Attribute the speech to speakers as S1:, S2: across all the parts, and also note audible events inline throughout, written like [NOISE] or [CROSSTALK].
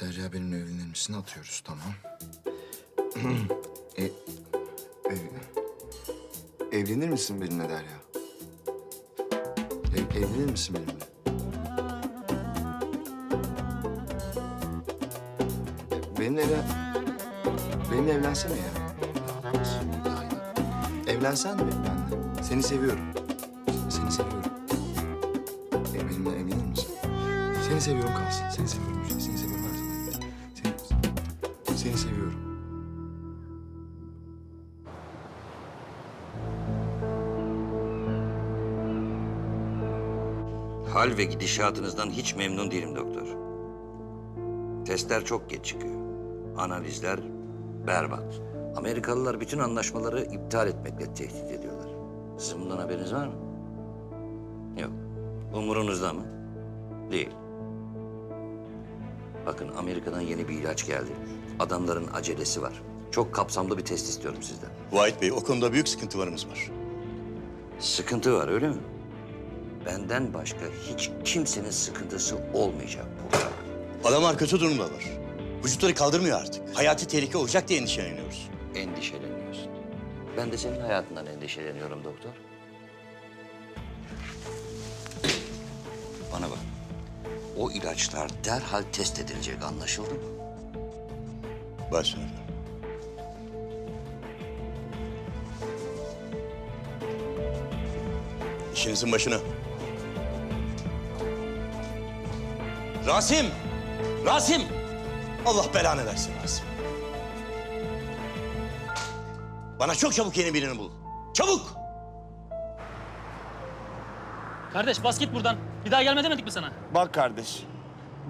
S1: Derya benimle evlenir misin? Atıyoruz tamam. [CLEARS THROAT] e, ev- evlenir misin benimle Derya? Ev, evlenir misin benimle? Benimle evlen... Benimle evlensene ya. Evlensen mi benimle? Seni seviyorum. Seni seviyorum. E, benimle evlenir misin? Seni seviyorum kalsın. Seni seviyorum. Seni, seviyorum.
S2: Hal ve gidişatınızdan hiç memnun değilim doktor. Testler çok geç çıkıyor. Analizler berbat. Amerikalılar bütün anlaşmaları iptal etmekle tehdit ediyorlar. Sizin bundan haberiniz var mı? Yok. Umurunuzda mı? Değil. Bakın Amerika'dan yeni bir ilaç geldi. Adamların acelesi var. Çok kapsamlı bir test istiyorum sizden.
S3: Vahit Bey, o konuda büyük sıkıntılarımız var.
S2: Sıkıntı var öyle mi? Benden başka hiç kimsenin sıkıntısı olmayacak burada.
S3: Adamlar kötü durumdalar. Vücutları kaldırmıyor artık. Hayati tehlike olacak diye endişeleniyoruz.
S2: Endişeleniyorsun. Ben de senin hayatından endişeleniyorum doktor. Bana bak. O ilaçlar derhal test edilecek anlaşıldı mı?
S3: Efendim. İşinizin başına. Rasim! Rasim! Allah belanı versin Rasim. Bana çok çabuk yeni birini bul. Çabuk!
S4: Kardeş bas git buradan. Bir daha gelme demedik mi sana?
S5: Bak kardeş,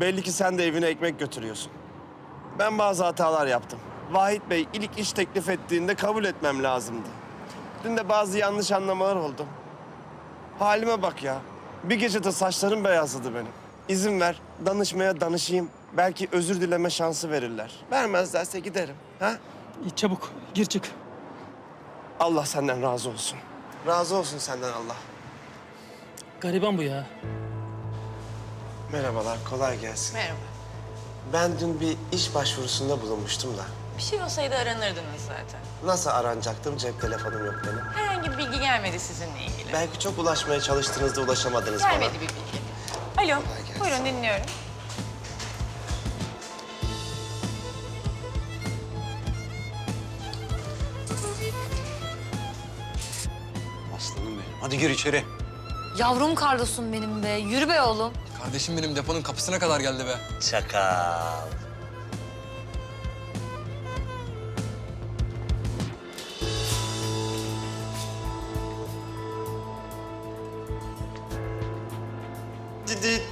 S5: belli ki sen de evine ekmek götürüyorsun. Ben bazı hatalar yaptım. Vahit Bey ilk iş teklif ettiğinde kabul etmem lazımdı. Dün de bazı yanlış anlamalar oldu. Halime bak ya. Bir gecede saçlarım beyazladı benim. İzin ver, danışmaya danışayım. Belki özür dileme şansı verirler. Vermezlerse giderim. Ha?
S4: İyi, çabuk gir çık.
S5: Allah senden razı olsun. Razı olsun senden Allah.
S4: Gariban bu ya.
S5: Merhabalar, kolay gelsin.
S6: Merhaba.
S5: Ben dün bir iş başvurusunda bulunmuştum da.
S6: Bir şey olsaydı aranırdınız zaten.
S5: Nasıl aranacaktım? Cep telefonum yok benim.
S6: Herhangi bir bilgi gelmedi sizinle ilgili.
S5: Belki çok ulaşmaya çalıştığınızda ulaşamadınız bana.
S6: Gelmedi bir bilgi. Alo,
S5: gelsin.
S6: buyurun dinliyorum.
S7: Aslanım benim. Hadi gir içeri.
S8: Yavrum Carlos'um benim be. Yürü be oğlum.
S9: Kardeşim benim deponun kapısına kadar geldi be.
S3: Çakal.
S5: Didi.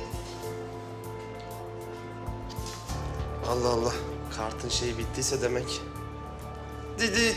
S5: Allah Allah. Kartın şeyi bittiyse demek. Didi.